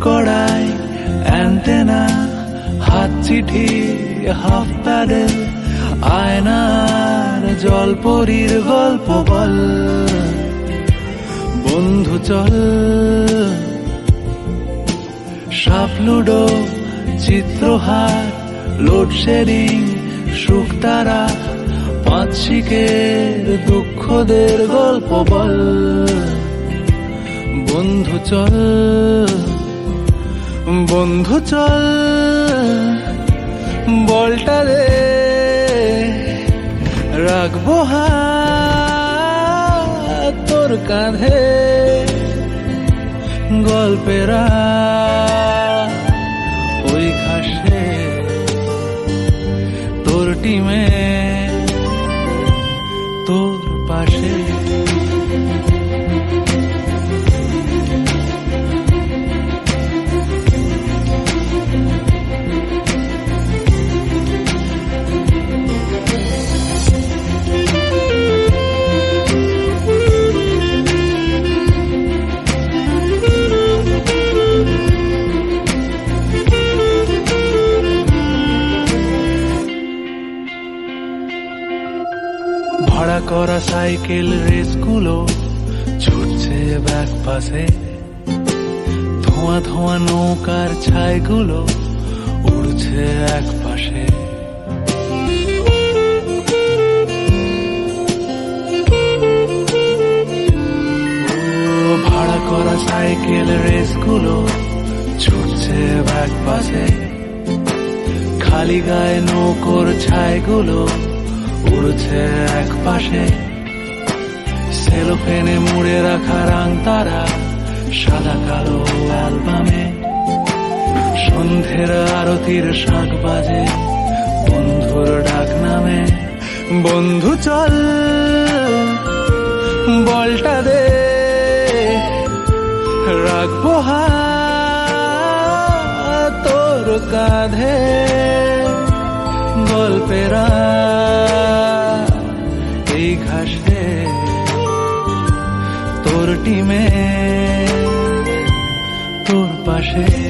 কড়াই অ্যান্টেনা হাত চিঠি হাফ প্যাডেল আয়নার জলপরির গল্প বল। বন্ধু চল। সাপ লুডো, চিত্রহার লোডশেডিং শুকতারা পাঁচ শিকের দুঃখদের গল্প বল। বন্ধু চল। বন্ধু চল বলটা রে রাখব তোর কাঁধে গল্পেরা ওই ঘাসে তোর টিমে। করা সাইকেল রেসগুলো ছুটছে ব্যাক পাশে। ধোঁয়া ধোঁয়া নৌকার ছাইগুলো উড়ছে এক পাশে। ভাড়া করা সাইকেল রেসগুলো ছুটছে ব্যাক পাশে। খালি গায়ে নৌকোর ছাইগুলো উড়ছে এক পাশে। সেলোফেনে মুড়ে রাখা রাং তারা সাদা কালো অ্যালবামে। সন্ধ্যের আরতির শাঁখ বাজে বন্ধুর ডাক নামে। বন্ধু চল, বলটা দে, রাখব হাত তোর কাঁধে। গল্পেরা এই ঘাসে তোর টিমে তোর পাশে।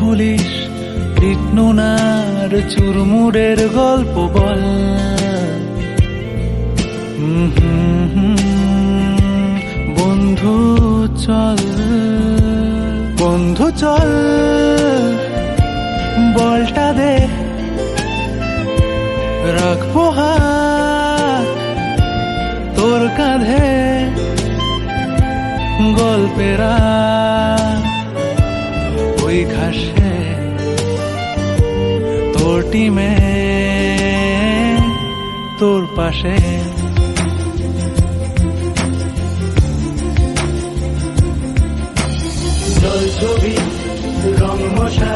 পুলিশ কৃষ্ণনার চুরমুরের গল্প বল। বন্ধু চল বন্ধু চল, বলটা দে রাখব তোর কাঁধে গল্পেরা তোর টিমে তোর পাশে। জল ছবি, রং মশা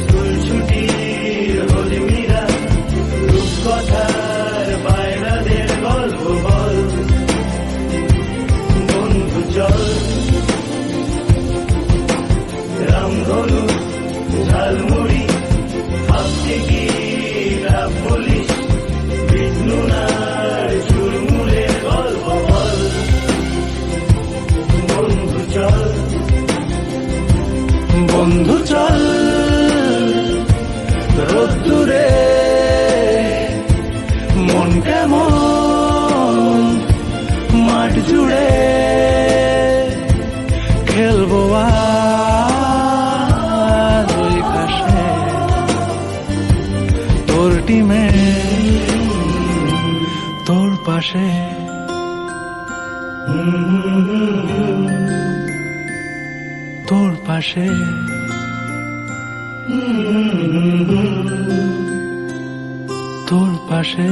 স্কুল ছুটির হোলি মিরা, রূপকথার বাইরাদের গল্প বল। বন্ধু ঝালমুড়ি বন্ধু চল, রোদ্দুরে। মন কেমন? মাঠ জুড়ে খেলব ঘাসে তোর টিমে, তোর পাশে। তোর পাশে। তোর পাশে